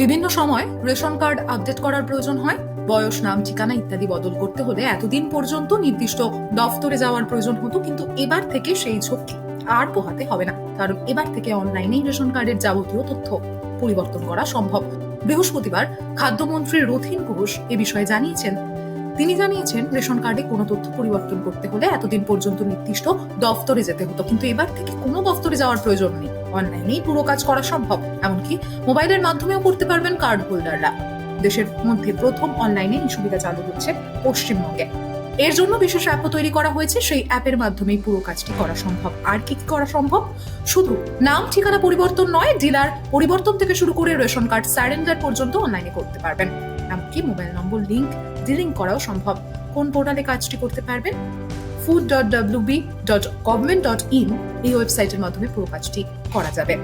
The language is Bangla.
বিভিন্ন সময় রেশন কার্ড আপডেট করার প্রয়োজন হয়, বয়স, নাম, ঠিকানা ইত্যাদি বদল করতে হলে এতদিন পর্যন্ত নির্দিষ্ট দফতরে যাওয়ার প্রয়োজন হতো, কিন্তু এবার থেকে সেই ঝক্কি আর পোহাতে হবে না। কারণ এবার থেকে অনলাইনেই রেশন কার্ডের যাবতীয় তথ্য পরিবর্তন করা সম্ভব। বৃহস্পতিবার খাদ্যমন্ত্রী রথিন ঘোষ এ বিষয়ে জানিয়েছেন, তিনি জানিয়েছেন রেশন কার্ডে কোনো তথ্য পরিবর্তন করতে হলে এতদিন পর্যন্ত নির্দিষ্ট দফতরে যেতে হতো, কিন্তু এবার থেকে কোনো দফতরে যাওয়ার প্রয়োজন নেই। অনলাইনেই পুরো কাজ করা সম্ভব। এমনকি মোবাইলের মাধ্যমেও করতে পারবেন কার্ড হোল্ডাররা। দেশের মধ্যে প্রথম অনলাইনে এই সুবিধা চালু হচ্ছে পশ্চিমবঙ্গে। এর জন্য বিশেষ অ্যাপও তৈরি করা হয়েছে। সেই অ্যাপের মাধ্যমেই পুরো কাজটি করা সম্ভব। আর কি কি করা সম্ভব? শুধু নাম, ঠিকানা পরিবর্তন নয়, ডিলার পরিবর্তন থেকে শুরু করে রেশন কার্ড স্যারেন্ডার পর্যন্ত অনলাইনে করতে পারবেন। এমনকি মোবাইল নম্বর লিঙ্ক ডিলিং করাও সম্ভব। কোন পোর্টালে কাজটি করতে পারবেন? Food dot dot dot in এই ওয়েবসাইটের মাধ্যমে পুরো কাজটি করা যাবে।